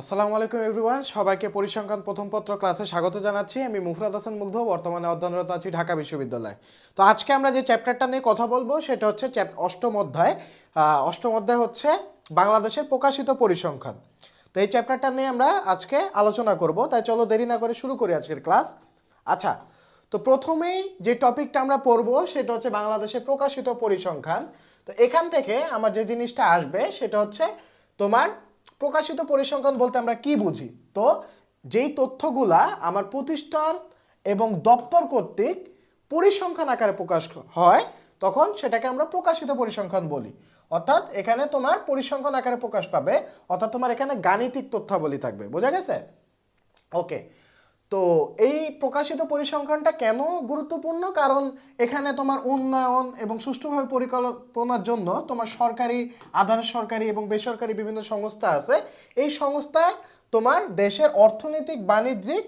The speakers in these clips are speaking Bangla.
আসসালামু আলাইকুম এভরিওয়ান সবাইকে পরিসংখ্যান প্রথম পত্র ক্লাসে স্বাগত জানাচ্ছি। আমি মুফরাদ হাসান মুগ্ধ, বর্তমানে অধ্যয়নরত আছি ঢাকা বিশ্ববিদ্যালয়ে। তো আজকে আমরা যে চ্যাপ্টারটা নিয়ে কথা বলব, সেটা হচ্ছে অষ্টম অধ্যায়। অষ্টম অধ্যায় হচ্ছে বাংলাদেশের প্রকাশিত পরিসংখ্যান। তো এই চ্যাপ্টারটা নিয়ে আমরা আজকে আলোচনা করব। তাই চলো দেরি না করে শুরু করি আজকের ক্লাস। আচ্ছা তো প্রথমেই যে টপিকটা আমরা পড়ব, সেটা হচ্ছে বাংলাদেশের প্রকাশিত পরিসংখ্যান। তো এখান থেকে আমার যে জিনিসটা আসবে, সেটা হচ্ছে তোমার প্রকাশিত পরিসংখ্যান বলতে আমরা কি বুঝি? তো যেই তথ্যগুলা আমার প্রতিষ্ঠান এবং দপ্তর কর্তৃক পরিসংখ্যান আকারে প্রকাশ হয়, তখন সেটাকে আমরা প্রকাশিত পরিসংখ্যান বলি। অর্থাৎ এখানে তোমার পরিসংখ্যান আকারে প্রকাশ পাবে, অর্থাৎ তোমার এখানে গাণিতিক তথ্যাবলী থাকবে। বোঝা গেছে? ওকে তো এই প্রকাশিত পরিসংখ্যানটা কেন গুরুত্বপূর্ণ? কারণ এখানে তোমার উন্নয়ন এবং সুষ্ঠুভাবে পরিকল্পনার জন্য তোমার সরকারি, আধার সরকারি এবং বেসরকারি বিভিন্ন সংস্থা আছে। এই সংস্থায় তোমার দেশের অর্থনৈতিক, বাণিজ্যিক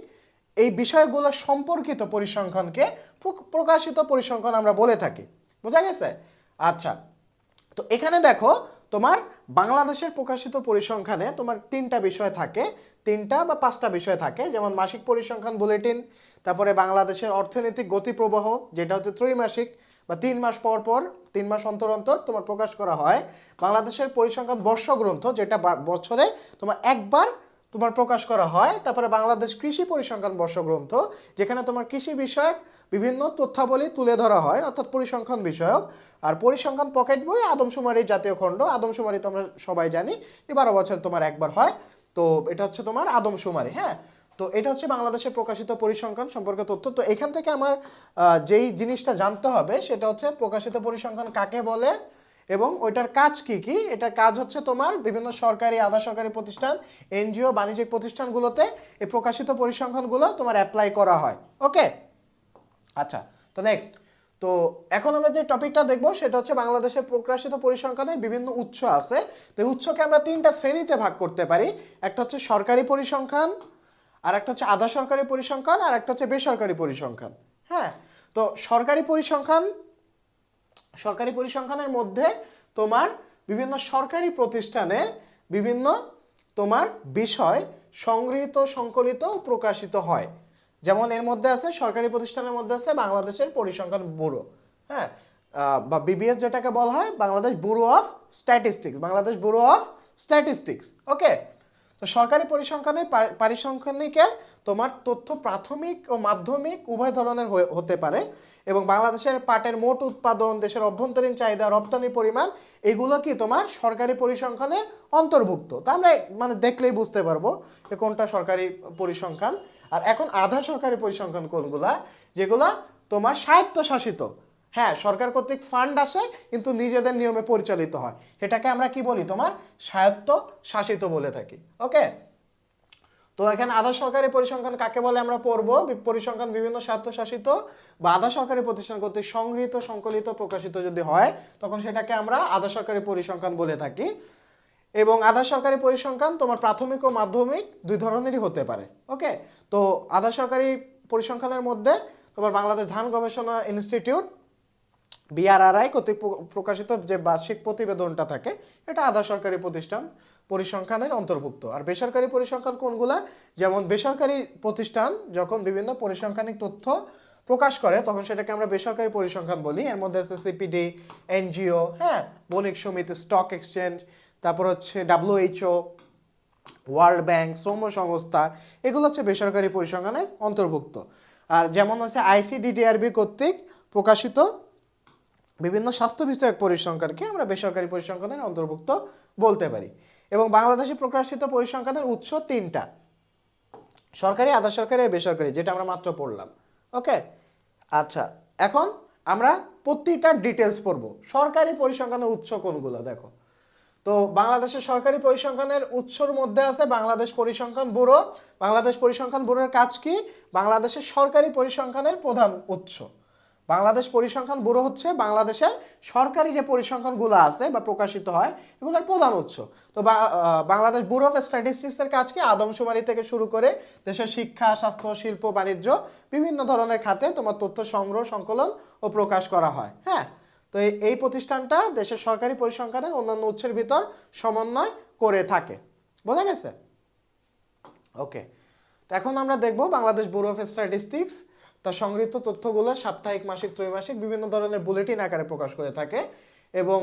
এই বিষয়গুলো সম্পর্কিত পরিসংখ্যানকে প্র- প্রকাশিত পরিসংখ্যান আমরা বলে থাকি। বোঝা গেছে? আচ্ছা তো এখানে দেখো তোমার বাংলাদেশের প্রকাশিত পরিসংখ্যানে তোমার তিনটা বিষয় থাকে, তিনটা বা পাঁচটা বিষয় থাকে, যেমন মাসিক পরিসংখ্যান বুলেটিন, তারপরে বাংলাদেশের অর্থনৈতিক গতিপ্রবাহ, যেটা হচ্ছে ত্রৈমাসিক, বা তিন মাস পর পর, তিন মাস অন্তর অন্তর তোমার প্রকাশ করা হয়। বাংলাদেশের পরিসংখ্যান বর্ষগ্রন্থ, যেটা বছরে তোমার একবার তোমার প্রকাশ করা হয়, তারপরে বাংলাদেশ কৃষি পরিসংখ্যান বর্ষগ্রন্থ, যেখানে তোমার কৃষি বিষয়ক বিভিন্ন তথ্যাবলী তুলে ধরা হয়, অর্থাৎ পরিসংখ্যান বিষয়ক। আর পরিসংখ্যান পকেট বই আদমশুমারি জাতীয় খণ্ড। আদমশুমারি তোমরা সবাই জানি যে বারো বছর তোমার একবার হয়। তো এটা হচ্ছে তোমার আদমশুমারি হ্যাঁ? তো এটা হচ্ছে বাংলাদেশে প্রকাশিত পরিসংখ্যান সম্পর্কে তথ্য। তো এখান থেকে আমার যেই জিনিসটা জানতে হবে, সেটা হচ্ছে প্রকাশিত পরিসংখ্যান কাকে বলে এবং ওইটার কাজ কি কি? এটার কাজ হচ্ছে তোমার বিভিন্ন সরকারি, আধা সরকারি প্রতিষ্ঠান, এনজিও, বাণিজ্যিক প্রতিষ্ঠানগুলোতে এই প্রকাশিত পরিসংখ্যানগুলো তোমার অ্যাপ্লাই করা হয়। ওকে আচ্ছা তো নেক্সট তো এখন আমরা যে টপিকটা দেখব সেটা হচ্ছে বাংলাদেশের প্রকাশিত পরিসংখ্যানের বিভিন্ন উৎস আছে। তো এই উৎসকে আমরা তিনটা শ্রেণীতে ভাগ করতে পারি। একটা হচ্ছে সরকারি পরিসংখ্যান, আর একটা হচ্ছে আধা সরকারি পরিসংখ্যান, আর একটা হচ্ছে বেসরকারি পরিসংখ্যান। হ্যাঁ তো সরকারি পরিসংখ্যান, সরকারি পরিসংখ্যানের মধ্যে তোমার বিভিন্ন সরকারি প্রতিষ্ঠানের বিভিন্ন তোমার বিষয় সংগৃহীত, সংকলিত প্রকাশিত হয়। যেমন এর মধ্যে আছে, সরকারি প্রতিষ্ঠানের মধ্যে আছে, বাংলাদেশের পরিসংখ্যান ব্যুরো। হ্যাঁ? বা বিবিএস যেটাকে বলা হয়, Bangladesh bureau of statistics. Bangladesh bureau of statistics. Okay? তো সরকারি পরিসংখ্যানে পারিসংখ্যানিকের তোমার তথ্য প্রাথমিক ও মাধ্যমিক উভয় ধরনের হতে পারে এবং বাংলাদেশের পাটের মোট উৎপাদন, দেশের অভ্যন্তরীণ চাহিদা, রপ্তানি পরিমাণ, এগুলো কি তোমার সরকারি পরিসংখ্যানের অন্তর্ভুক্ত? তা আমরা মানে দেখলেই বুঝতে পারব যে কোনটা সরকারি পরিসংখ্যান। আর এখন আধা সরকারি পরিসংখ্যান কোনগুলা? যেগুলা তোমার স্বায়ত্তশাসিত। হ্যাঁ সরকার কর্তৃক ফান্ড আসে, কিন্তু নিজেদের নিয়মে পরিচালিত হয়। সেটাকে আমরা কি বলি? তোমার স্বায়ত্ত শাসিত বলে থাকি। ওকে? তো এখানে আধা সরকারি পরিসংখ্যান কাকে বলে আমরা পড়ব? পরিসংখ্যান বিভিন্ন স্বায়ত্তশাসিত বা আধা সরকারি প্রতিষ্ঠান কর্তৃক সংগৃহীত, সংকলিত, প্রকাশিত যদি হয়, তখন সেটাকে আমরা আধা সরকারি পরিসংখ্যান বলে থাকি। এবং আধা সরকারি পরিসংখ্যান তোমার প্রাথমিক ও মাধ্যমিক দুই ধরনেরই হতে পারে। ওকে? তো আধা সরকারি পরিসংখ্যানের মধ্যে তোমার বাংলাদেশ ধান গবেষণা ইনস্টিটিউট বিআরআরআই কর্তৃক প্রকাশিত যে বার্ষিক প্রতিবেদনটা থাকে, এটা আধা সরকারি প্রতিষ্ঠান পরিসংখ্যানের অন্তর্ভুক্ত। আর বেসরকারি পরিসংখ্যান কোনগুলা? যেমন বেসরকারি প্রতিষ্ঠান যখন বিভিন্ন পরিসংখ্যানিক তথ্য প্রকাশ করে, তখন সেটাকে আমরা বেসরকারি পরিসংখ্যান বলি। এর মধ্যে আছে সিপিডি এনজিও হ্যাঁ বণিক সমিতি, স্টক এক্সচেঞ্জ, তারপর হচ্ছে ডাব্লিউএইচও ওয়ার্ল্ড ব্যাংক, শ্রম সংস্থা, এগুলো হচ্ছে বেসরকারি পরিসংখ্যানের অন্তর্ভুক্ত। আর যেমন হচ্ছে আইসিডিডিআরবি কর্তৃক প্রকাশিত বিভিন্ন স্বাস্থ্য বিষয়ক পরিসংখ্যানকে আমরা বেসরকারি পরিসংখ্যানের অন্তর্ভুক্ত বলতে পারি। এবং বাংলাদেশে প্রকাশিত পরিসংখ্যানের উৎস তিনটা। সরকারি আধা সরকারি আর বেসরকারি, যেটা আমরা মাত্র পড়লাম। ওকে? আচ্ছা এখন আমরা প্রতিটা ডিটেলস পড়ব। সরকারি পরিসংখ্যানের উৎস কোনগুলো, দেখো। তো বাংলাদেশের সরকারি পরিসংখ্যানের উৎসর মধ্যে আছে বাংলাদেশ পরিসংখ্যান ব্যুরো। বাংলাদেশ পরিসংখ্যান ব্যুরোর কাজ কি? বাংলাদেশের সরকারি পরিসংখ্যানের প্রধান উৎস। বাংলাদেশ পরিসংখ্যান ব্যুরো হচ্ছে বাংলাদেশের সরকারি যে পরিসংখ্যানগুলো আছে বা প্রকাশিত হয়, এগুলোর প্রধান উৎস। তো বাংলাদেশ ব্যুরো অফ স্ট্যাটিস্টিক্সের কাজ কি? আদমশুমারি থেকে শুরু করে দেশের শিক্ষা, স্বাস্থ্য, শিল্প, বাণিজ্য, বিভিন্ন ধরনের খাতে তোমার তথ্য সংগ্রহ, সংকলন ও প্রকাশ করা হয়। হ্যাঁ? তো এই প্রতিষ্ঠানটা দেশের সরকারি পরিসংখ্যানের অন্যান্য উৎসের ভিতর সমন্বয় করে থাকে। বোঝা গেছে? ওকে। তো এখন আমরা দেখব বাংলাদেশ ব্যুরো অফ স্ট্যাটিস্টিক্স তার সংগৃহীত তথ্যগুলো সাপ্তাহিক, মাসিক, ত্রৈমাসিক বিভিন্ন ধরনের বুলেটিন আকারে প্রকাশ করে থাকে এবং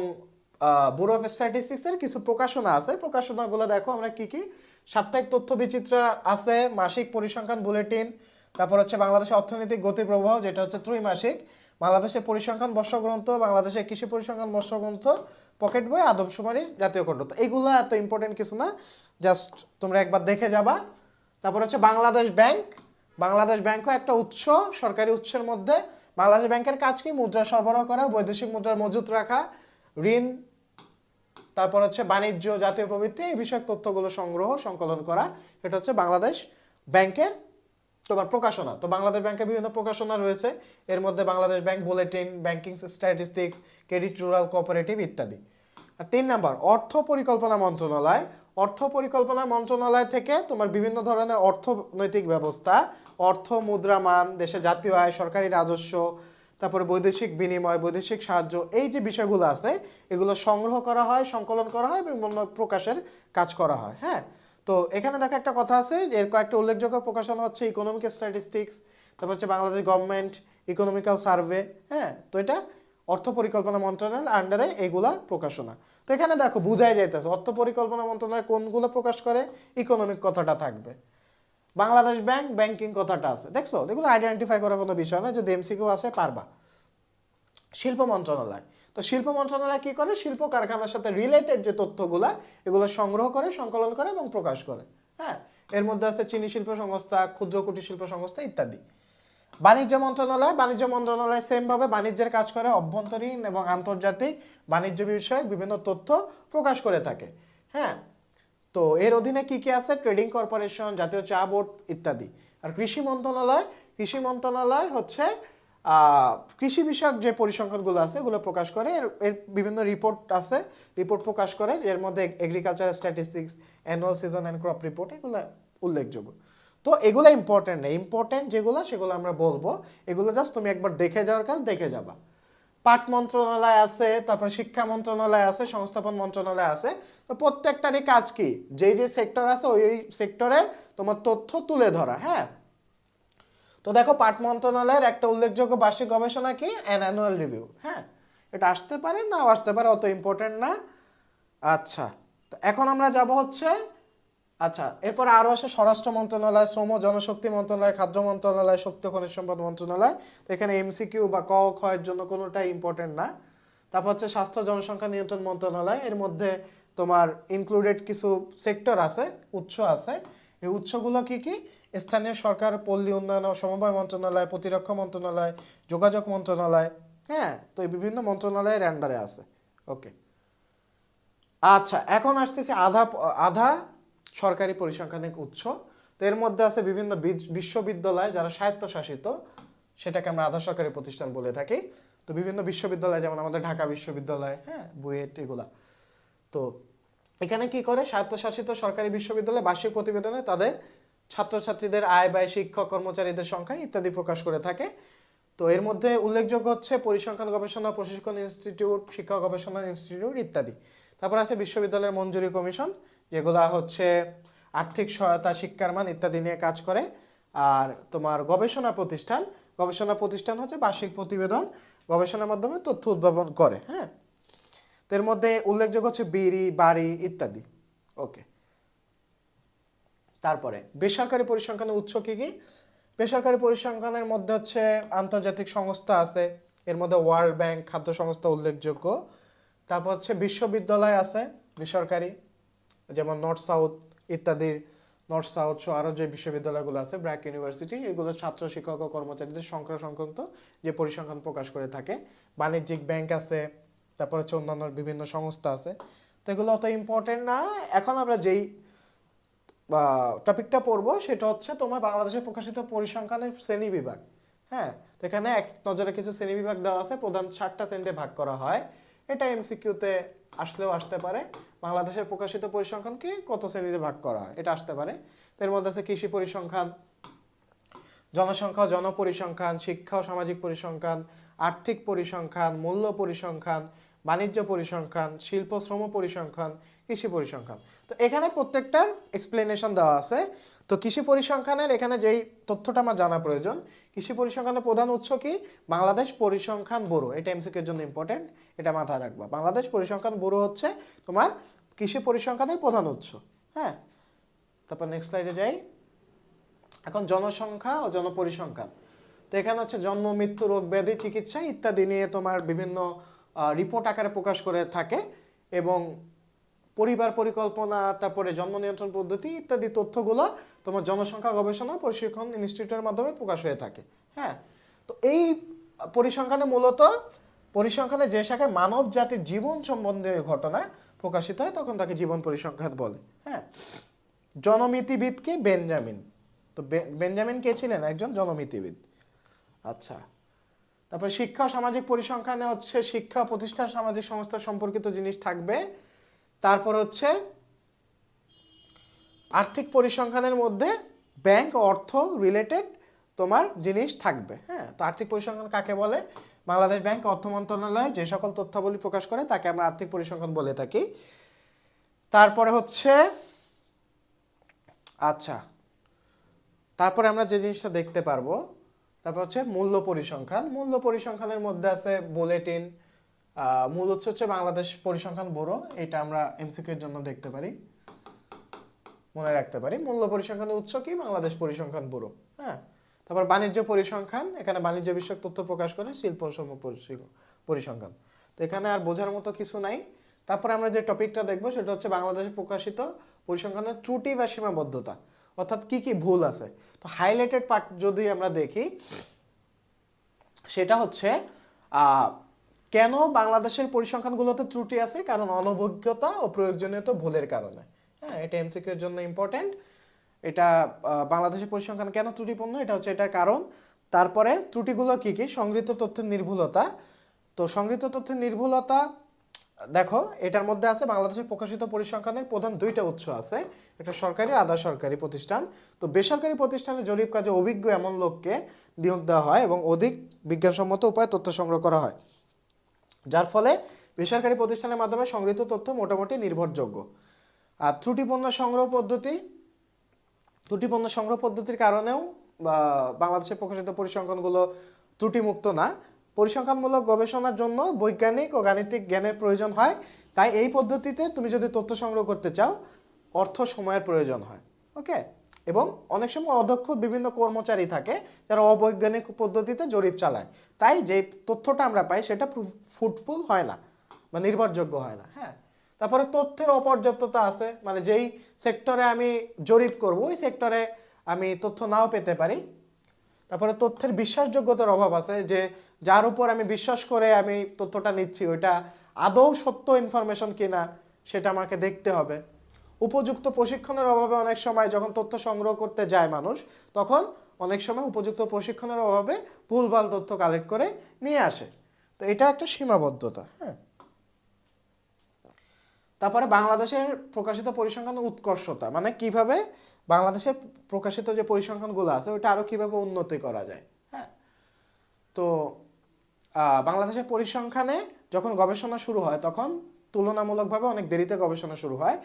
ব্যুরো অফ স্ট্যাটিস্টিক্সের কিছু প্রকাশনা আছে। প্রকাশনাগুলো দেখো আমরা কি কি? সাপ্তাহিক তথ্য বিচিত্র আছে, মাসিক পরিসংখ্যান বুলেটিন, তারপর হচ্ছে বাংলাদেশের অর্থনৈতিক গতি প্রবাহ যেটা হচ্ছে ত্রৈমাসিক, বাংলাদেশের পরিসংখ্যান, বর্ষগ্রন্থ, বাংলাদেশের কৃষি পরিসংখ্যান, বর্ষগ্রন্থ, পকেট বই আদমশুমারির জাতীয় কণ্ঠ তো এগুলো এত ইম্পর্টেন্ট কিছু না জাস্ট তোমরা একবার দেখে যাবা। তারপর হচ্ছে বাংলাদেশ ব্যাংক বাংলাদেশ ব্যাংকও একটা উৎস, সরকারি উৎসের মধ্যে। বাংলাদেশ ব্যাংকের কাজ কি? মুদ্রা সরবরাহ করা, বৈদেশিক মুদ্রার মজুত রাখা, ঋণ, তারপর হচ্ছে বাণিজ্য, জাতীয় প্রবৃত্তি, এই বিষয়ক তথ্যগুলো সংগ্রহ, সংকলন করা। এটা হচ্ছে বাংলাদেশ ব্যাংকের তোমার প্রকাশনা। তো বাংলাদেশ ব্যাংকের বিভিন্ন প্রকাশনা রয়েছে। এর মধ্যে Bangladesh bank bulletin, banking statistics, credit, rural cooperative ইত্যাদি। আর তিন নাম্বার, অর্থ পরিকল্পনা মন্ত্রণালয়। অর্থ পরিকল্পনা মন্ত্রণালয় থেকে তোমার বিভিন্ন ধরনের অর্থনৈতিক ব্যবস্থা, অর্থ মুদ্রামান দেশে জাতীয় আয়, সরকারি রাজস্ব, তারপরে বৈদেশিক বিনিময়, বৈদেশিক সাহায্য, এই যে বিষয়গুলো আছে, এগুলো সংগ্রহ করা হয়, সংকলন করা হয়, এবং প্রকাশের কাজ করা হয় হ্যাঁ? তো এখানে দেখো একটা কথা আছে এর কয়েকটা উল্লেখযোগ্য প্রকাশনা হচ্ছে ইকোনমিক স্ট্যাটিস্টিক্স তারপর হচ্ছে বাংলাদেশ গভর্নমেন্ট ইকোনমিক্যাল সার্ভে হ্যাঁ? তো এটা অর্থ পরিকল্পনা মন্ত্রণালয়ের আন্ডারে এগুলা প্রকাশনা। তো এখানে দেখো, বুঝাই যাইতেছে অর্থ পরিকল্পনা মন্ত্রণালয় কোনগুলো প্রকাশ করে ইকোনমিক কথাটা থাকবে। বাংলাদেশ ব্যাংক ব্যাংকিং কথাটা আছে। দেখছ? এগুলো আইডেন্টিফাই করার কোনো বিষয় না যদি এমসিকিউ আসে, পারবা। শিল্প মন্ত্রণালয়। তো শিল্প মন্ত্রণালয় কি করে? শিল্প কারখানার সাথে রিলেটেড যে তথ্যগুলা, এগুলো সংগ্রহ করে, সংকলন করে এবং প্রকাশ করে। হ্যাঁ? এর মধ্যে আছে চিনি শিল্প সংস্থা, ক্ষুদ্র কুটির শিল্প সংস্থা, ইত্যাদি। বাণিজ্য মন্ত্রণালয় বাণিজ্য মন্ত্রণালয় সেম ভাবে বাণিজ্যের কাজ করে, অভ্যন্তরীণ এবং আন্তর্জাতিক বাণিজ্য বিষয়ক বিভিন্ন তথ্য প্রকাশ করে থাকে। হ্যাঁ? তো এর অধীনে কি কি আছে? ট্রেডিং কর্পোরেশন, জাতীয় চা বোর্ড ইত্যাদি। আর কৃষি মন্ত্রণালয় কৃষি মন্ত্রণালয় হচ্ছে কৃষি বিষয়ক যে পরিসংখ্যানগুলো আছে, এগুলো প্রকাশ করে। এর এর বিভিন্ন রিপোর্ট আছে রিপোর্ট প্রকাশ করে, এর মধ্যে agriculture statistics annual season and crop report এগুলো উল্লেখযোগ্য। তো এগুলো ইম্পর্টেন্ট না। ইম্পর্টেন্ট যেগুলো, সেগুলো আমরা বলব। এগুলো জাস্ট তুমি একবার দেখে যাওয়ার কাজ, দেখে যাবা। পাট মন্ত্রণালয় আছে, তারপর শিক্ষা মন্ত্রণালয় আছে, সংস্থাপন মন্ত্রণালয় আছে। তো প্রত্যেকটারই কাজ কি? যেই যে সেক্টর আছে, ওই ওই সেক্টরের তোমার তথ্য তুলে ধরা হ্যাঁ? তো দেখো পাট মন্ত্রণালয়ের একটা উল্লেখযোগ্য বার্ষিক গবেষণা কি? অ্যান অ্যানুয়াল রিভিউ হ্যাঁ? এটা আসতে পারে, নাও আসতে পারে, অত ইম্পর্টেন্ট না। আচ্ছা তো এখন আমরা যাব হচ্ছে আচ্ছা এরপর আরও আসে স্বরাষ্ট্র মন্ত্রণালয়, শ্রম জনশক্তি মন্ত্রণালয়, খাদ্য মন্ত্রণালয় শক্তি খনিজ সম্পদ মন্ত্রণালয়। তো এখানে এমসিকিউ বা ক এর জন্য কোনোটাই ইম্পর্টেন্ট না। তারপর হচ্ছে স্বাস্থ্য জনসংখ্যা নিয়ন্ত্রণ মন্ত্রণালয়, এর মধ্যে তোমার ইনক্লুডেড কিছু সেক্টর আছে, উৎস আছে। এই উৎসগুলো কি কি? স্থানীয় সরকার, পল্লী উন্নয়ন ও সমবায় মন্ত্রণালয়, প্রতিরক্ষা মন্ত্রণালয়, যোগাযোগ মন্ত্রণালয় হ্যাঁ? তো এই বিভিন্ন মন্ত্রণালয়ের আন্ডারে আছে। ওকে আচ্ছা এখন আসতেছি আধা আধা সরকারি পরিসংখ্যানিক উৎস। তো এর মধ্যে আছে বিভিন্ন বিশ্ববিদ্যালয় যারা স্বায়ত্তশাসিত, সেটাকে আমরা আধা সরকারি প্রতিষ্ঠান বলে থাকি। তো বিভিন্ন বিশ্ববিদ্যালয় যেমন আমাদের ঢাকা বিশ্ববিদ্যালয় হ্যাঁ বুয়েট এগুলা। তো এখানে কি করে? স্বায়ত্তশাসিত সরকারি বিশ্ববিদ্যালয় বার্ষিক প্রতিবেদনে তাদের ছাত্রছাত্রীদের আয় ব্যয়, শিক্ষক, কর্মচারীদের সংখ্যা ইত্যাদি প্রকাশ করে থাকে। তো এর মধ্যে উল্লেখযোগ্য হচ্ছে পরিসংখ্যান গবেষণা, প্রশিক্ষণ ইনস্টিটিউট, শিক্ষা গবেষণা ইনস্টিটিউট ইত্যাদি। তারপর আছে বিশ্ববিদ্যালয়ের মঞ্জুরি কমিশন। যেগুলা হচ্ছে আর্থিক সহায়তা, শিক্ষার মান ইত্যাদি নিয়ে কাজ করে। আর তোমার গবেষণা প্রতিষ্ঠান গবেষণা প্রতিষ্ঠান হচ্ছে বার্ষিক প্রতিবেদন, গবেষণার মাধ্যমে তথ্য উদ্ভাবন করে হ্যাঁ? এর মধ্যে উল্লেখযোগ্য হচ্ছে বিড়ি, বাড়ি ইত্যাদি। ওকে। তারপরে, বেসরকারি পরিসংখ্যানের উৎস কি কি? বেসরকারি পরিসংখ্যানের মধ্যে হচ্ছে আন্তর্জাতিক সংস্থা আছে, এর মধ্যে ওয়ার্ল্ড ব্যাংক খাদ্য সংস্থা উল্লেখযোগ্য। তারপর হচ্ছে বিশ্ববিদ্যালয় আছে, বেসরকারি। যেমন নর্থ সাউথ ইত্যাদির নর্থ সাউথ সহ আরও যে বিশ্ববিদ্যালয়গুলো আছে ব্র্যাক ইউনিভার্সিটি এগুলো ছাত্র শিক্ষক ও কর্মচারীদের সংখ্যা সংক্রান্ত যে পরিসংখ্যান প্রকাশ করে থাকে। বাণিজ্যিক ব্যাংক আছে, তারপর হচ্ছে অন্যান্য বিভিন্ন সংস্থা আছে। তো এগুলো অত ইম্পর্টেন্ট না। এখন আমরা যেই টপিকটা পড়ব, সেটা হচ্ছে তোমার বাংলাদেশে প্রকাশিত পরিসংখ্যানের শ্রেণি বিভাগ। হ্যাঁ তো এখানে এক নজরে কিছু শ্রেণি বিভাগ দেওয়া আছে, প্রধান ষাটটা শ্রেণীতে ভাগ করা হয়। এটা এমসিকিউতে আসলেও আসতে পারে। বাংলাদেশের প্রকাশিত পরিসংখ্যানকে কত শ্রেণীতে ভাগ করা হয়? এটা আসতে পারে। এর মধ্যে আছে কৃষি পরিসংখ্যান, জনসংখ্যা, জনপরিসংখ্যান, শিক্ষা ও সামাজিক পরিসংখ্যান, আর্থিক পরিসংখ্যান, মূল্য পরিসংখ্যান, বাণিজ্য পরিসংখ্যান, শিল্প, শ্রম পরিসংখ্যান, কৃষি পরিসংখ্যান। তো এখানে প্রত্যেকটার এক্সপ্লেনেশন দেওয়া আছে। তো কৃষি পরিসংখ্যানের এখানে যেই তথ্যটা আমার জানা প্রয়োজন, কৃষি পরিসংখ্যানের প্রধান উৎস কি? বাংলাদেশ পরিসংখ্যান ব্যুরো, এটা এমসিকিউর জন্য ইম্পর্টেন্ট এটা মাথায় রাখবা। বাংলাদেশ পরিসংখ্যান ব্যুরো হচ্ছে তোমার কৃষি পরিসংখ্যানের প্রধান উৎস হ্যাঁ? তারপর নেক্সট স্লাইডে যাই। এখন জনসংখ্যা ও জনপরিসংখ্যান। তো এখানে হচ্ছে জন্ম, মৃত্যু, রোগ, ব্যাধি, চিকিৎসা ইত্যাদি নিয়ে তোমার বিভিন্ন রিপোর্ট আকারে প্রকাশ করে থাকে এবং পরিবার পরিকল্পনা, তারপরে জন্ম নিয়ন্ত্রণ পদ্ধতি ইত্যাদি তথ্যগুলো তোমার জনসংখ্যা গবেষণা প্রশিক্ষণ ইনস্টিটিউটের মাধ্যমে প্রকাশ হয়ে থাকে। হ্যাঁ? তো এই পরিসংখ্যানে মূলত, পরিসংখ্যানে যে শাখায় মানব জাতির জীবন সম্বন্ধে ঘটনা প্রকাশিত হয়, তখন তাকে জীবন পরিসংখ্যান বলে। হ্যাঁ? জনমিতিবিদ জনমিতিবিদকে বেঞ্জামিন। তো বেঞ্জামিন কে ছিলেন? একজন জনমিতিবিদ। আচ্ছা। তারপর শিক্ষা সামাজিক পরিসংখ্যানে হচ্ছে শিক্ষা প্রতিষ্ঠান সামাজিক সংস্থা সম্পর্কিত জিনিস থাকবে। তারপর হচ্ছে আর্থিক পরিসংখ্যানের মধ্যে ব্যাংক অর্থ রিলেটেড তোমার জিনিস থাকবে। হ্যাঁ তো আর্থিক পরিসংখ্যান কাকে বলে? বাংলাদেশ ব্যাংক অর্থ মন্ত্রণালয় যে সকল তথ্যাবলী প্রকাশ করে তাকে আমরা আর্থিক পরিসংখ্যান বলে থাকি। তারপরে হচ্ছে আচ্ছা তারপরে আমরা যে জিনিসটা দেখতে পারব, তারপর হচ্ছে মূল্য পরিসংখ্যান। মূল্য পরিসংখ্যানের মধ্যে আছে বুলেটিন মূল উৎস হচ্ছে বাংলাদেশ পরিসংখ্যান ব্যুরো। এটা আমরা এমসিকিউ এর জন্য দেখতে পারি। মনে রাখতে পারি। মূল্য পরিসংখ্যানের উৎস কি? বাংলাদেশ পরিসংখ্যান ব্যুরো। হ্যাঁ? তারপর বাণিজ্য পরিসংখ্যান। এখানে বাণিজ্য বিষয়ক তথ্য প্রকাশ করে শিল্প পরিসং- পরিসংখ্যান। তো এখানে আর বোঝার মতো কিছু নাই। তারপরে আমরা যে টপিকটা দেখব, সেটা হচ্ছে বাংলাদেশে প্রকাশিত পরিসংখ্যানের ত্রুটি বা সীমাবদ্ধতা। অর্থাৎ কি কি ভুল আছে? তো হাইলাইটেড পার্ট যদি আমরা দেখি, সেটা হচ্ছে কেন বাংলাদেশের পরিসংখ্যানগুলোতে ত্রুটি আছে? কারণ অনভিজ্ঞতা ও প্রয়োজনীয়তা ভুলের কারণে। হ্যাঁ এটা এমসিকিউ এর জন্য ইম্পর্টেন্ট এটা বাংলাদেশের পরিসংখ্যান কেন ত্রুটিপূর্ণ? এটা হচ্ছে এটার কারণ। তারপরে ত্রুটিগুলো কি কি? সংগৃহীত তথ্যের নির্ভুলতা। তো সংগৃহীত তথ্যের নির্ভুলতা, দেখো, এটার মধ্যে আছে বাংলাদেশের প্রকাশিত পরিসংখ্যানের প্রধান দুইটা উৎস আছে। একটা সরকারি আধা সরকারি প্রতিষ্ঠান। তো বেসরকারি প্রতিষ্ঠানে জরিপ কাজে অভিজ্ঞ এমন লোককে নিয়োগ দেওয়া হয় এবং অধিক বিজ্ঞানসম্মত উপায়ে তথ্য সংগ্রহ করা হয়। যার ফলে বেসরকারি প্রতিষ্ঠানের মাধ্যমে সংগৃহীত তথ্য মোটামুটি নির্ভরযোগ্য। আর ত্রুটিপূর্ণ সংগ্রহ পদ্ধতি, ত্রুটিপূর্ণ সংগ্রহ পদ্ধতির কারণেও বাংলাদেশে প্রকাশিত পরিসংখ্যানগুলো ত্রুটিমুক্ত না। পরিসংখ্যানমূলক গবেষণার জন্য বৈজ্ঞানিক ও গাণিতিক জ্ঞানের প্রয়োজন হয়। তাই এই পদ্ধতিতে তুমি যদি তথ্য সংগ্রহ করতে চাও, অর্থ সময়ের প্রয়োজন হয়। ওকে এবং অনেক সময় অদক্ষ বিভিন্ন কর্মচারী থাকে যারা অবৈজ্ঞানিক পদ্ধতিতে জরিপ চালায়। তাই যে তথ্যটা আমরা পাই সেটা ফুটফুল হয় না বা নির্ভরযোগ্য হয় না হ্যাঁ? তারপরে তথ্যের অপর্যাপ্ততা আছে মানে যেই সেক্টরে আমি জরিপ করব, ওই সেক্টরে আমি তথ্য নাও পেতে পারি। তারপরে তথ্যের বিশ্বাসযোগ্যতার অভাব আছে যে যার উপর আমি বিশ্বাস করে আমি তথ্যটা নিচ্ছি, ওইটা আদৌ সত্য ইনফরমেশন কিনা সেটা আমাকে দেখতে হবে। উপযুক্ত প্রশিক্ষণের অভাবে অনেক সময় যখন তথ্য সংগ্রহ করতে যায় মানুষ, তখন অনেক সময় উপযুক্ত প্রশিক্ষণের অভাবে ভুলভাল তথ্য কালেক্ট করে নিয়ে আসে। তো এটা একটা সীমাবদ্ধতা হ্যাঁ? তারপরে বাংলাদেশের প্রকাশিত পরিসংখ্যান উৎকর্ষতা মানে কীভাবে বাংলাদেশের প্রকাশিত যে পরিসংখ্যানগুলো আছে, ওটা আরও কীভাবে উন্নতি করা যায় হ্যাঁ? তো বাংলাদেশের পরিসংখ্যানে যখন গবেষণা শুরু হয়, তখন তুলনামূলকভাবে অনেক দেরিতে গবেষণা শুরু হয়।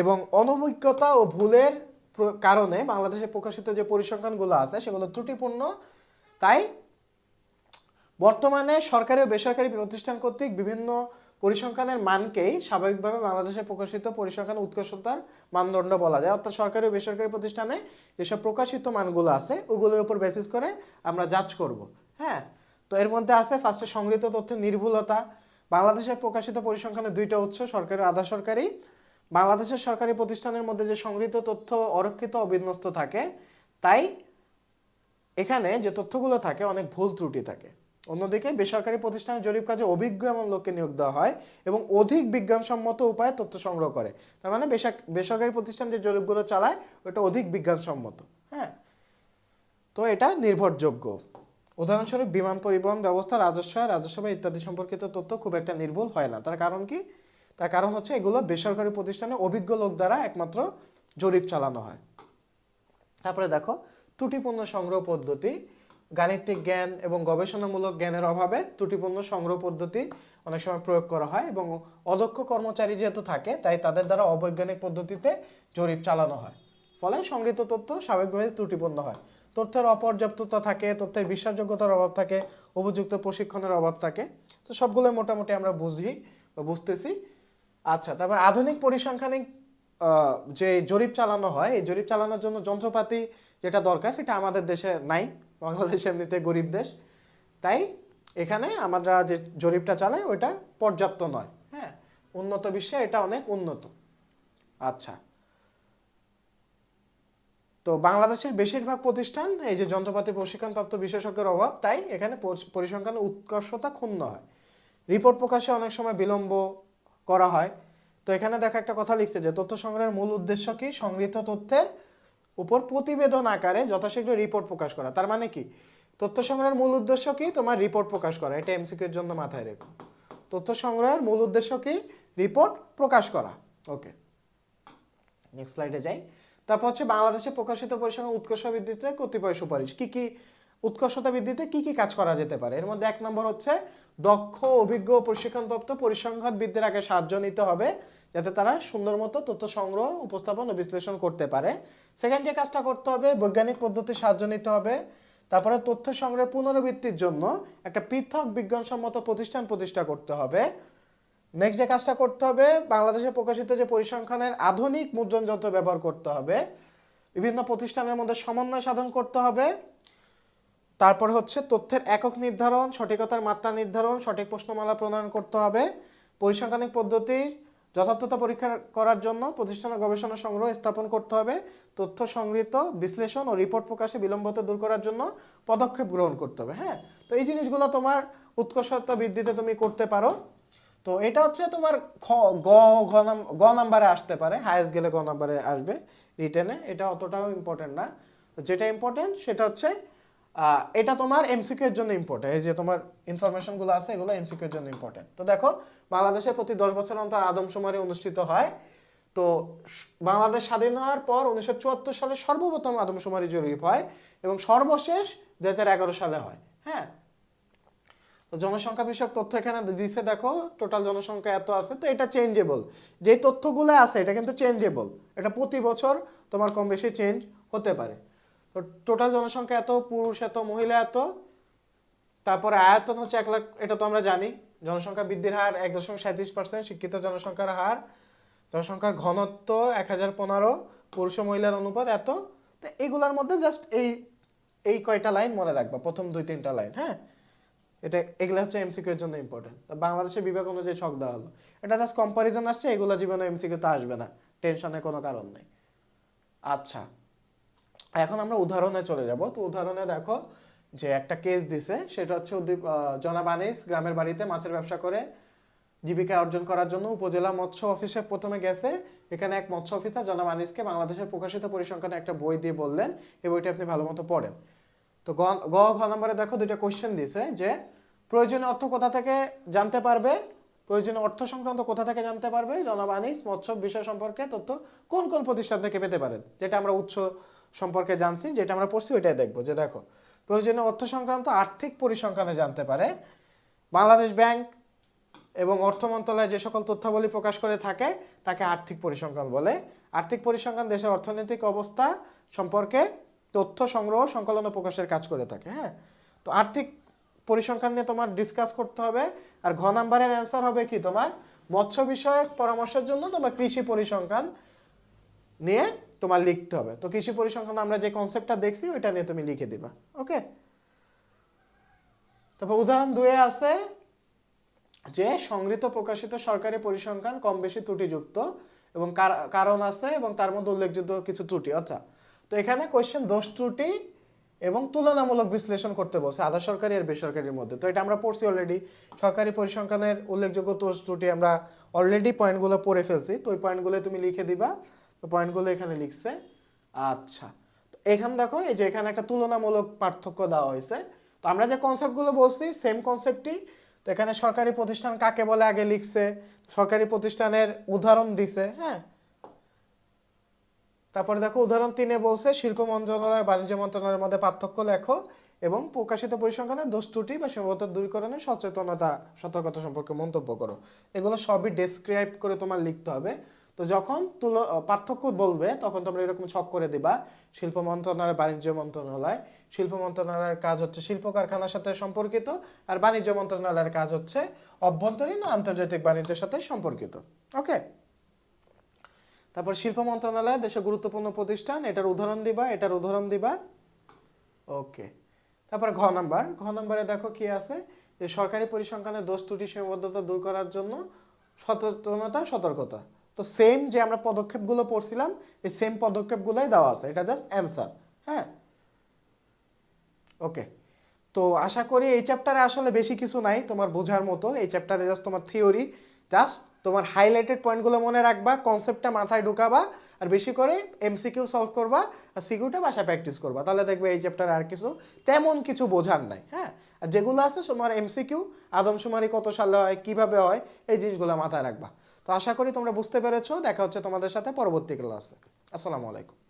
এবং অনভিজ্ঞতা ও ভুলের কারণে বাংলাদেশে প্রকাশিত যে পরিসংখ্যানগুলো আছে, সেগুলো ত্রুটিপূর্ণ। তাই বর্তমানে সরকারি ও বেসরকারি প্রতিষ্ঠান কর্তৃক বিভিন্ন পরিসংখ্যানের মানকেই স্বাভাবিকভাবে বাংলাদেশে প্রকাশিত পরিসংখ্যান উৎকর্ষতার মানদণ্ড বলা যায়। অর্থাৎ সরকারি ও বেসরকারি প্রতিষ্ঠানে যেসব প্রকাশিত মানগুলো আছে, ওগুলোর উপর বেসিস করে আমরা যাচ করব। হ্যাঁ? তো এর মধ্যে আছে ফার্স্টে সংগৃহীত তথ্যের নির্ভুলতা। বাংলাদেশে প্রকাশিত পরিসংখ্যানের দুইটা উৎস, সরকারি ও আধা সরকারি। বাংলাদেশের সরকারি প্রতিষ্ঠানের মধ্যে যে সংগৃহীত তথ্য অরক্ষিত ও বিন্যস্ত থাকে, তাই এখানে যে তথ্যগুলো থাকে অনেক ভুল ত্রুটি থাকে। অন্যদিকে বেসরকারি প্রতিষ্ঠানের জরিপ কাজে অভিজ্ঞ এমন লোককে নিয়োগ দেওয়া হয় এবং অধিক বিজ্ঞানসম্মত উপায়ে তথ্য সংগ্রহ করে। তার মানে বেসা- বেসরকারি প্রতিষ্ঠান যে জরিপগুলো চালায়, ওটা অধিক বিজ্ঞানসম্মত হ্যাঁ? তো এটা নির্ভরযোগ্য। উদাহরণস্বরূপ বিমান পরিবহন ব্যবস্থা, রাজস্ব রাজস্ব ইত্যাদি সম্পর্কিত তথ্য খুব একটা নির্ভুল হয় না। তার কারণ কি? তার কারণ হচ্ছে এগুলো বেসরকারি প্রতিষ্ঠানে অভিজ্ঞ লোক দ্বারা একমাত্র জরিপ চালানো হয়। তারপরে দেখো, ত্রুটিপূর্ণ সংগ্রহ পদ্ধতি, গাণিতিক জ্ঞান এবং গবেষণামূলক জ্ঞানের অভাবে ত্রুটিপূর্ণ সংগ্রহ পদ্ধতি অনেক সময় প্রয়োগ করা হয় এবং অদক্ষ কর্মচারী যেহেতু থাকে, তাই তাদের দ্বারা অবৈজ্ঞানিক পদ্ধতিতে জরিপ চালানো হয়। ফলে সংগৃহীত তথ্য স্বাভাবিকভাবে ত্রুটিপূর্ণ হয়। তথ্যের অপর্যাপ্ততা থাকে, তথ্যের বিশ্বাসযোগ্যতার অভাব থাকে, উপযুক্ত প্রশিক্ষণের অভাব থাকে। তো সবগুলো মোটামুটি আমরা বুঝি বা বুঝতেছি। আচ্ছা তারপর আধুনিক পরিসংখ্যানিক যে জরিপ চালানো হয়, এই জরিপ চালানোর জন্য যন্ত্রপাতি যেটা দরকার, সেটা আমাদের দেশে নাই, বাংলাদেশ এমনিতে গরিব দেশ। তাই এখানে আমরা যে জরিপটা চালাই, ওইটা পর্যাপ্ত নয় হ্যাঁ? উন্নত বিশ্বে এটা অনেক উন্নত। আচ্ছা। তো বাংলাদেশের বেশিরভাগ প্রতিষ্ঠান এই যে যন্ত্রপাতি প্রশিক্ষণপ্রাপ্ত বিশেষজ্ঞের অভাব, তাই এখানে পরি- পরিসংখ্যানের উৎকর্ষতা ক্ষুণ্ণ হয়। রিপোর্ট প্রকাশে অনেক সময় বিলম্ব করা হয়। তো এখানে দেখা একটা কথা লিখছে যে, তথ্য সংগ্রহের মূল উদ্দেশ্য কি? সংগৃহীত তথ্যের উপর প্রতিবেদন আকারে যথাশীঘ্র রিপোর্ট প্রকাশ করা। তার মানে কি? তথ্য সংগ্রহের মূল উদ্দেশ্য কি? তোমার রিপোর্ট প্রকাশ করা। এটা এমসিকিউর জন্য মাথায় রেখো। তথ্য সংগ্রহের মূল উদ্দেশ্য কি? রিপোর্ট প্রকাশ করা। ওকে নেক্সট স্লাইডে যাই। তারপর হচ্ছে বাংলাদেশে প্রকাশিত পরিসংখ্যান উৎকর্ষ বৃদ্ধিতে কতিপয় সুপারিশ। কি কি উৎকর্ষতা বৃদ্ধিতে কি কি কাজ করা যেতে পারে? এর মধ্যে এক নম্বর হচ্ছে দক্ষ, অভিজ্ঞ প্রশিক্ষণপ্রাপ্ত পরিসংখ্যান বৃদ্ধির আগে সাহায্য নিতে হবে যাতে তারা সুন্দর মতো তথ্য সংগ্রহ, উপস্থাপন ও বিশ্লেষণ করতে পারে। সেকেন্ড যে কাজটা করতে হবে, বৈজ্ঞানিক পদ্ধতির সাহায্য নিতে হবে। তারপরে তথ্য সংগ্রহের পুনরাবৃত্তির জন্য একটা পৃথক বিজ্ঞানসম্মত প্রতিষ্ঠান প্রতিষ্ঠা করতে হবে। নেক্সট যে কাজটা করতে হবে, বাংলাদেশে প্রকাশিত যে পরিসংখ্যানের আধুনিক মুদ্রণ যন্ত্র ব্যবহার করতে হবে। বিভিন্ন প্রতিষ্ঠানের মধ্যে সমন্বয় সাধন করতে হবে। তারপর হচ্ছে তথ্যের একক নির্ধারণ, সঠিকতার মাত্রা নির্ধারণ, সঠিক প্রশ্নমালা প্রণয়ন করতে হবে, পরিসংখ্যানিক পদ্ধতির যথার্থতা পরীক্ষা করার জন্য প্রতিষ্ঠানের গবেষণা সংগ্রহ স্থাপন করতে হবে, তথ্য সংগৃহীত, বিশ্লেষণ ও রিপোর্ট প্রকাশে বিলম্বতা দূর করার জন্য পদক্ষেপ গ্রহণ করতে হবে হ্যাঁ? তো এই জিনিসগুলো তোমার উৎকর্ষতা বৃদ্ধিতে তুমি করতে পারো। তো এটা হচ্ছে তোমার খ, গ গ নাম্বারে আসতে পারে হায়েস্ট গেলে গ নাম্বারে আসবে রিটেনে এটা অতটাও ইম্পর্টেন্ট না। যেটা ইম্পর্টেন্ট সেটা হচ্ছে এটা তোমার এমসিকিউ এর জন্য ইম্পর্টেন্ট এই যে তোমার ইনফরমেশনগুলো আছে, এগুলো এমসিকিউ এর জন্য ইম্পর্টেন্ট তো দেখো, বাংলাদেশে প্রতি দশ বছর অন্তর আদমশুমারি অনুষ্ঠিত হয়। তো বাংলাদেশ স্বাধীন হওয়ার পর উনিশশো চুয়াত্তর সালে সর্বপ্রথম আদমশুমারি জরিপ হয় এবং সর্বশেষ দু হাজার এগারো সালে হয়। হ্যাঁ? তো জনসংখ্যা বিষয়ক তথ্য এখানে দিছে দেখো টোটাল জনসংখ্যা এত আছে, তো এটা চেঞ্জেবল যে তথ্যগুলো আছে, এটা কিন্তু চেঞ্জেবল এটা প্রতি বছর তোমার কম বেশি চেঞ্জ হতে পারে। তো টোটাল জনসংখ্যা এত, পুরুষ এত, মহিলা এত, তারপরে আয়তন হচ্ছে এক লাখ, এটা তো আমরা জানি, জনসংখ্যা বৃদ্ধির হার এক দশমিক সাঁত্রিশ পার্সেন্ট শিক্ষিত জনসংখ্যার হার, জনসংখ্যার ঘনত্ব এক হাজার পনেরো, পুরুষ ও মহিলার অনুপাত এত, তো এগুলোর মধ্যে জাস্ট এই এই কয়টা লাইন মনে রাখবা, প্রথম দুই তিনটা লাইন হ্যাঁ? এটা, এগুলো হচ্ছে এমসিকিউ এর জন্য ইম্পর্টেন্ট বাংলাদেশের বিভাগ অনুযায়ী ছক দেওয়া হলো, এটা জাস্ট কম্পারিজন আসছে, এগুলো জীবনে এমসিকিউ তে আসবে না টেনশনের কোনো কারণ নেই। আচ্ছা এখন আমরা উদাহরণে চলে যাব। তো উদাহরণে দেখো যে একটা কেস দিছে, সেটা হচ্ছে উদ্দীপ জনাব আনিস গ্রামের বাড়িতে মাছের ব্যবসা করে জীবিকা অর্জন করার জন্য উপজেলা মৎস্য অফিসে প্রথমে গেছে। এখানে এক মৎস্য অফিসার জনাব আনিসকে বাংলাদেশের প্রকাশিত পরিসংখ্যানে একটা বই দিয়ে বললেন এই বইটা আপনি ভালো মতো পড়েন। তো গ ঘ নম্বরে দেখো দুইটা কোশ্চেন দিছে যে, প্রয়োজনীয় অর্থ কোথা থেকে জানতে পারবে? প্রয়োজনীয় অর্থ সংক্রান্ত কোথা থেকে জানতে পারবে? জনাব আনিস, মৎস্য বিষয় সম্পর্কে তথ্য কোন কোন প্রতিষ্ঠান থেকে পেতে পারেন? যেটা আমরা উৎস সম্পর্কে জানছি, যেটা আমরা পড়ছি ওইটাই দেখব, যে দেখো, প্রয়োজনীয় অর্থ সংক্রান্ত আর্থিক পরিসংখ্যানে জানতে পারে, বাংলাদেশ ব্যাংক এবং অর্থ মন্ত্রণালয় যে সকল তথ্যাবলী প্রকাশ করে থাকে, তাকে আর্থিক পরিসংখ্যান বলে। আর্থিক পরিসংখ্যান দেশের অর্থনৈতিক অবস্থা সম্পর্কে তথ্য সংগ্রহ সংকলন প্রকাশের কাজ করে থাকে হ্যাঁ? তো আর্থিক পরিসংখ্যান নিয়ে তোমার ডিসকাস করতে হবে, আর ঘ নাম্বারের অ্যান্সার হবে কি তোমার? মৎস্য বিষয়ক পরামর্শের জন্য তোমার কৃষি পরিসংখ্যান নিয়ে তোমার লিখতে হবে। তো কৃষি পরিসংখ্যান আমরা যে কনসেপ্টটা দেখছি, ওইটা নিয়ে তুমি লিখে দিবা ওকে তারপর উদাহরণ দুয়ে আছে যে সংগৃহীত প্রকাশিত সরকারি পরিসংখ্যান কম বেশি ত্রুটিযুক্ত এবং কারণ আছে এবং তার মধ্যে উল্লেখযোগ্য কিছু ত্রুটি। আচ্ছা তো এখানে কোয়েশ্চেন দোষ ত্রুটি এবং তুলনামূলক বিশ্লেষণ করতে বলছে আধা সরকারি আর বেসরকারির মধ্যে। তো এটা আমরা পড়ছি অলরেডি সরকারি পরিসংখ্যানের উল্লেখযোগ্য দোষ ত্রুটি আমরা অলরেডি পয়েন্টগুলো পড়ে ফেলছি। তো ওই পয়েন্টগুলো তুমি লিখে দিবা তো পয়েন্টগুলো এখানে লিখছে। আচ্ছা তো এখানে দেখো, এই যে এখানে একটা তুলনামূলক পার্থক্য দেওয়া হয়েছে। তো আমরা যে কনসেপ্টগুলো বলছি সেম কনসেপ্টই তো এখানে সরকারি প্রতিষ্ঠান কাকে বলে আগে লিখছে? সরকারি প্রতিষ্ঠানের উদাহরণ দিছে হ্যাঁ? তারপরে দেখো, উদাহরণ তিনে বলছে, শিল্প মন্ত্রণালয়, বাণিজ্য মন্ত্রণালয়ের মধ্যে পার্থক্য লেখো এবং প্রকাশিত পরিসংখ্যানের দোষ ত্রুটি বা সীমাবদ্ধতা দূরীকরণের সচেতনতা, সতর্কতা সম্পর্কে মন্তব্য করো। এগুলো সবই ডেসক্রাইব করে তোমার লিখতে হবে। তো যখন পার্থক্য বলবে, তখন তোমরা এরকম ছক করে দিবা। শিল্প মন্ত্রণালয়, বাণিজ্য মন্ত্রণালয়। শিল্প মন্ত্রণালয়ের কাজ হচ্ছে শিল্প কারখানার সাথে সম্পর্কিত, আর বাণিজ্য মন্ত্রণালয়ের কাজ হচ্ছে অভ্যন্তরীণ ও আন্তর্জাতিক বাণিজ্যের সাথে সম্পর্কিত। ওকে? তারপর শিল্প মন্ত্রণালয়, দেশে গুরুত্বপূর্ণ প্রতিষ্ঠান, এটার উদাহরণ দিবা, এটার উদাহরণ দিবা। ওকে। তারপর ঘ নাম্বার। ঘ নাম্বারে দেখো কি আছে? যে সরকারি পরিসংখ্যানের দোষ ত্রুটি সীমাবদ্ধতা দূর করার জন্য সচেতনতা, সতর্কতা। তো সেম যে আমরা পদক্ষেপগুলো পড়ছিলাম, এই সেম পদক্ষেপগুলোই দেওয়া আছে। এটা জাস্ট অ্যান্সার হ্যাঁ? ওকে তো আশা করি এই চ্যাপ্টারে আসলে বেশি কিছু নাই, তোমার বোঝার মতো। এই চ্যাপ্টারে জাস্ট তোমার থিওরি জাস্ট তোমার হাইলাইটেড পয়েন্টগুলো মনে রাখবা কনসেপ্টটা মাথায় ঢুকাবা, আর বেশি করে এমসিকিউ সলভ করবা, আর সিকিউটা বাসায় প্র্যাকটিস করবা। তাহলে দেখবে এই চ্যাপ্টারে আর কিছু, তেমন কিছু বোঝার নাই হ্যাঁ? আর যেগুলো আছে তোমার এমসিকিউ আদমশুমারি কত সালে হয়, কীভাবে হয়, এই জিনিসগুলো মাথায় রাখবা। তো আশা করি তোমরা বুঝতে পেরেছ। দেখা হচ্ছে তোমাদের সাথে পরবর্তী ক্লাসে। আসসালামু আলাইকুম।